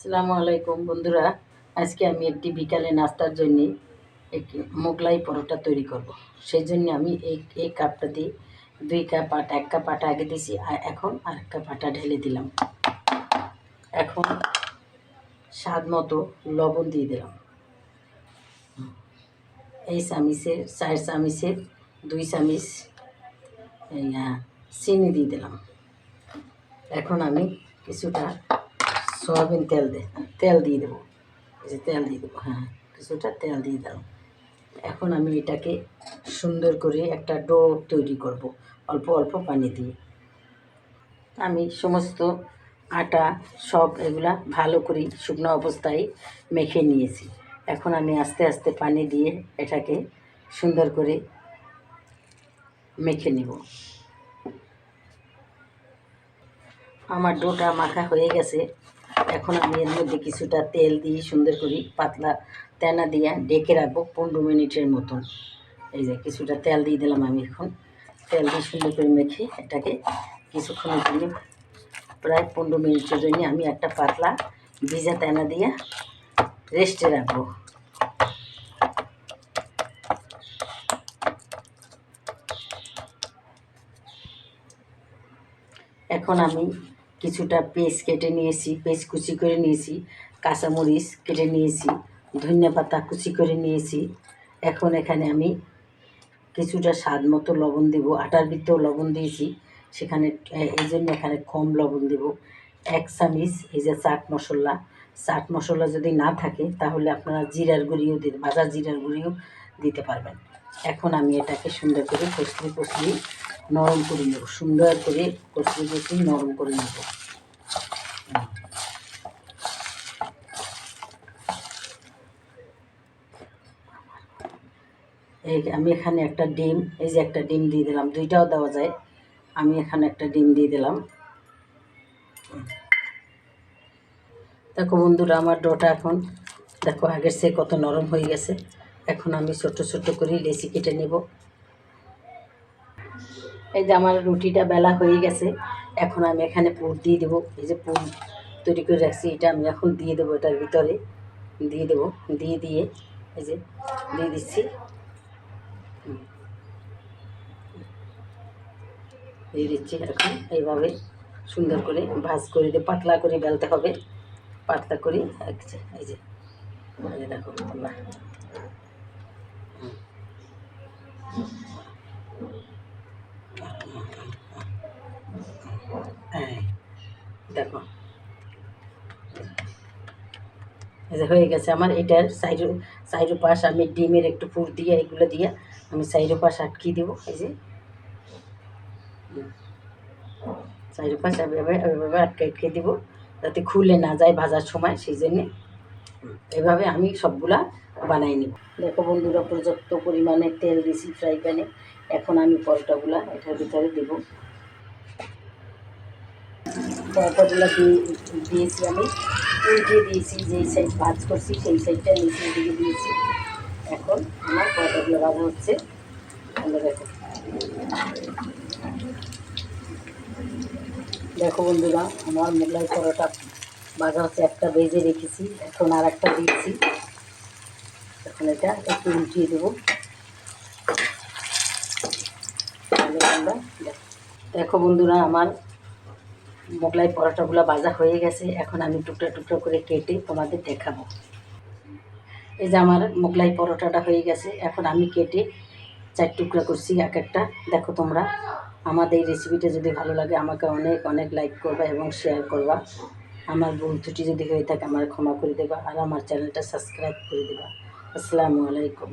আসসালামু আলাইকুম বন্ধুরা। আজকে আমি একটি বিকালে নাস্তার জন্য একটি মোগলাই পরোটা তৈরি করব। সেই জন্য আমি এই এই কাপটা দিয়ে দুই কাপ আটা, এক কাপ আটা আগে দিয়েছি আর এখন আর এক কাপ আটা ঢেলে দিলাম। এখন স্বাদ মতো লবণ দিয়ে দিলাম। এই চামিচের চার চামিচের দুই চামিচ চিনি দিয়ে দিলাম। এখন আমি কিছুটা সয়াবিন তেল দে, তেল দিয়ে দেবো। যে তেল দিয়ে দেবো হ্যাঁ কিছুটা তেল দিয়ে দিলাম। এখন আমি এটাকে সুন্দর করে একটা ডো তৈরি করব, অল্প অল্প পানি দিয়ে। আমি সমস্ত আটা সব এগুলা ভালো করে শুকনো অবস্থায় মেখে নিয়েছি। এখন আমি আস্তে আস্তে পানি দিয়ে এটাকে সুন্দর করে মেখে নিব। আমার ডোটা মাখা হয়ে গেছে। এখন আমি এর মধ্যে কিছুটা তেল দিয়ে সুন্দর করে পাতলা তেনা দিয়ে ডেকে রাখব পনেরো মিনিটের মতন। এই যে কিছুটা তেল দিয়ে দিলাম আমি এখন। তেল দিয়ে সুন্দর করে মেখে এটাকে কিছুক্ষণের জন্য প্রায় পনেরো মিনিটের জন্য আমি একটা পাতলা ভিজা তেনা দিয়ে রেস্টে রাখব। এখন আমি কিছুটা পেস্ট কেটে নিয়েছি পেস্ট কুচি করে নিয়েছি, কাঁচামরিচ কেটে নিয়েছি, ধনিয়া পাতা কুচি করে নিয়েছি। এখন এখানে আমি কিছুটা স্বাদ মতো লবণ দেব, আটার ভিতরেও লবণ দিয়েছি। সেখানে এই জন্য এখানে কম লবণ দেব। এক চামিচ এই যে চাট মশলা। চাট মশলা যদি না থাকে, তাহলে আপনারা জিরার গুঁড়িও দিতে ভাজা জিরার গুঁড়িও দিতে পারবেন। এখন আমি এটাকে সুন্দর করে কষলি কষলি নরম করে নেব, সুন্দর করে কষলি কষলি নরম করে নেব। এই আমি এখানে একটা ডিম, এই যে একটা ডিম দিয়ে দিলাম, দুইটাও দেওয়া যায়। আমি এখানে একটা ডিম দিয়ে দিলাম। দেখো বন্ধুরা, আমার ডোটা এখন, দেখো আগের সে কত নরম হয়ে গেছে। এখন আমি ছোট ছোট করে লেচি কেটে নেব। এই যে আমার রুটিটা বেলা হয়ে গেছে, এখন আমি এখানে পুর দিয়ে দেবো। এই যে পুর তৈরি করে রাখছি, এটা আমি এখন দিয়ে দেবো এটার ভিতরে। দিয়ে দেবো, দিয়ে দিয়ে, এই যে দিয়ে দিচ্ছি। দিয়ে দিচ্ছি এখন, এইভাবে সুন্দর করে ভাজ করে দিয়ে পাতলা করে বেলতে হবে। পাতলা করে, এই যে দেখো তোমরা এই, দেখো। যে হয়ে গেছে আমার, এটার সাইড সাইড পাশ আমি ডিমের একটু পুর দিয়ে এগুলো দিয়ে আমি সাইড পাশ আটকিয়ে দেবো, এই যে। সাইড পাশ এভাবে এভাবে আটকে আটকে দেবো যাতে খুলে না যায় ভাজার সময়, সেই জন্যে এভাবে আমি সবগুলা বানাই নিব। দেখো বন্ধুরা, পর্যাপ্ত পরিমাণে তেল দিয়েছি ফ্রাই প্যানে। এখন আমি পরোটাগুলা এটার ভিতরে দেবো। দিয়ে দিয়েছি আমি। উল্টে দিয়েছি, যেই সাইড ভাজ করছি, সেই সাইডটা নিচের দিকে দিয়েছি। এখন আমার পরোটাগুলো ভাজা হচ্ছে। দেখো। বন্ধুরা, আমার মোগলাই পরোটা ভাজা হচ্ছে। একটা ভেজে রেখেছি, এখন আর একটা দিচ্ছি। এখন এটা একটু উল্টিয়ে দেবো। আমরা দেখো বন্ধুরা, আমার মোগলাই পরোটাগুলো ভাজা হয়ে গেছে। এখন আমি টুকরা টুকরা করে কেটে তোমাদের দেখাবো। এই যে আমার মোগলাই পরোটাটা হয়ে গেছে। এখন আমি কেটে চার টুকরা করছি এক একটা। দেখো তোমরা, আমাদের এই রেসিপিটা যদি ভালো লাগে, আমাকে অনেক অনেক লাইক করবা এবং শেয়ার করবা। আমার ভুল ত্রুটি যদি হয়ে থাকে, আমার ক্ষমা করে দেবা। আর আমার চ্যানেলটা সাবস্ক্রাইব করে দেবা। আসসালামু আলাইকুম।